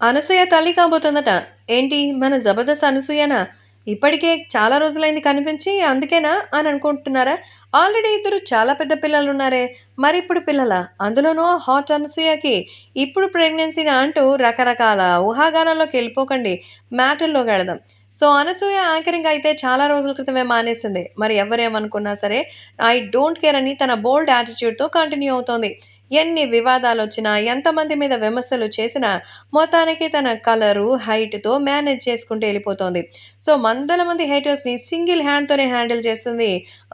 అనసూయ తల్లి కాబోతుందట ఏంటి? మన జబర్దస్త్ అనసూయనా? ఇప్పటికే చాలా రోజులైంది కనిపించి అందుకేనా అని అనుకుంటున్నారా? ఆల్రెడీ ఇద్దరు చాలా పెద్ద పిల్లలు ఉన్నారే మరి ఇప్పుడు పిల్లల? అందులోనూ హాట్ అనసూయకి ఇప్పుడు ప్రెగ్నెన్సీని అంటూ రకరకాల ఊహాగానాల్లోకి వెళ్ళిపోకండి. మ్యాటర్లోకి వెళదాం. సో అనసూయ యాంకరింగ్ అయితే చాలా రోజుల క్రితమే మానేసింది. మరి ఎవరేమనుకున్నా సరే ఐ డోంట్ కేర్ అని తన బోల్డ్ యాటిట్యూడ్తో కంటిన్యూ అవుతోంది. ఎన్ని వివాదాలు వచ్చినా ఎంతమంది మీద విమర్శలు చేసినా మొత్తానికి తన కలరు హైట్తో మేనేజ్ చేసుకుంటూ వెళ్ళిపోతోంది. సో వందల మంది హేటర్స్ని సింగిల్ హ్యాండ్తోనే హ్యాండిల్ చేస్తుంది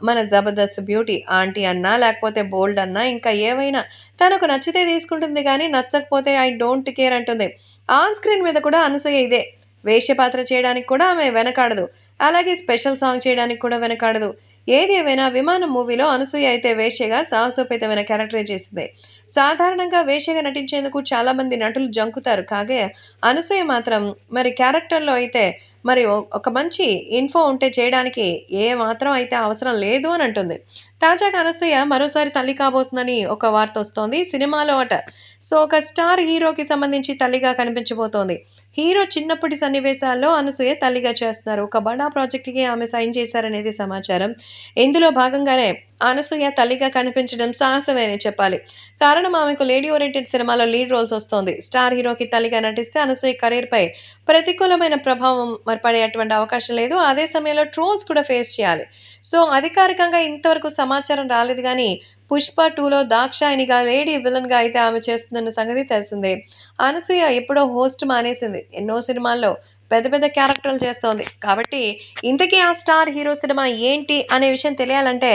మన జబర్దస్త్ బ్యూటీ ఆంటీ అన్నా లేకపోతే బోల్డ్ అన్నా. ఇంకా ఏవైనా తనకు నచ్చితే తీసుకుంటుంది కానీ నచ్చకపోతే ఐ డోంట్ కేర్ అంటుంది. ఆన్ స్క్రీన్ మీద కూడా అనసూయ ఇదే. వేషపాత్ర చేయడానికి కూడా ఆమె వెనకాడదు. అలాగే స్పెషల్ సాంగ్ చేయడానికి కూడా వెనకాడదు. ఏది ఏమైనా విమానం మూవీలో అనసూయ అయితే వేషగా సాహసోపేతమైన క్యారెక్టర్ చేసింది సాధారణంగా వేషగా నటించేందుకు చాలామంది నటులు జంకుతారు. కాగే అనసూయ మాత్రం మరి క్యారెక్టర్లో అయితే మరి ఒ- ఒక మంచి ఇన్ఫో ఉంటే చేయడానికి ఏ మాత్రం అయితే అవసరం లేదు అని అంటుంది. తాజాగా అనసూయ మరోసారి తల్లి కాబోతుందని ఒక వార్త వస్తోంది సినిమాలో అట. సో ఒక స్టార్ హీరోకి సంబంధించి తల్లిగా కనిపించబోతోంది. హీరో చిన్నప్పటి సన్నివేశాల్లో అనసూయ తల్లిగా చేస్తున్నారు. ఒక బడా ప్రాజెక్టుకి ఆమె సైన్ చేశారనేది సమాచారం. ఇందులో భాగంగానే అనసూయ తల్లిగా కనిపించడం సాహసమే అని చెప్పాలి. కారణం ఆమెకు లేడీ ఓరియంటెడ్ సినిమాలో లీడ్ రోల్స్ వస్తోంది. స్టార్ హీరోకి తల్లిగా నటిస్తే అనసూయ కెరీర్పై ప్రతికూలమైన ప్రభావం మరి పడేటువంటి అవకాశం లేదు. అదే సమయంలో ట్రోల్స్ కూడా ఫేస్ చేయాలి. సో అధికారికంగా ఇంతవరకు సమాచారం రాలేదు కానీ పుష్ప టూలో దాక్షాయినిగా లేడీ విలన్గా అయితే ఆమె చేస్తుందన్న సంగతి తెలిసిందే. అనసూయ ఎప్పుడో హోస్ట్ మానేసింది. ఎన్నో సినిమాల్లో పెద్ద పెద్ద క్యారెక్టర్లు చేస్తోంది. కాబట్టి ఇంతకీ ఆ స్టార్ హీరో సినిమా ఏంటి అనే విషయం తెలియాలంటే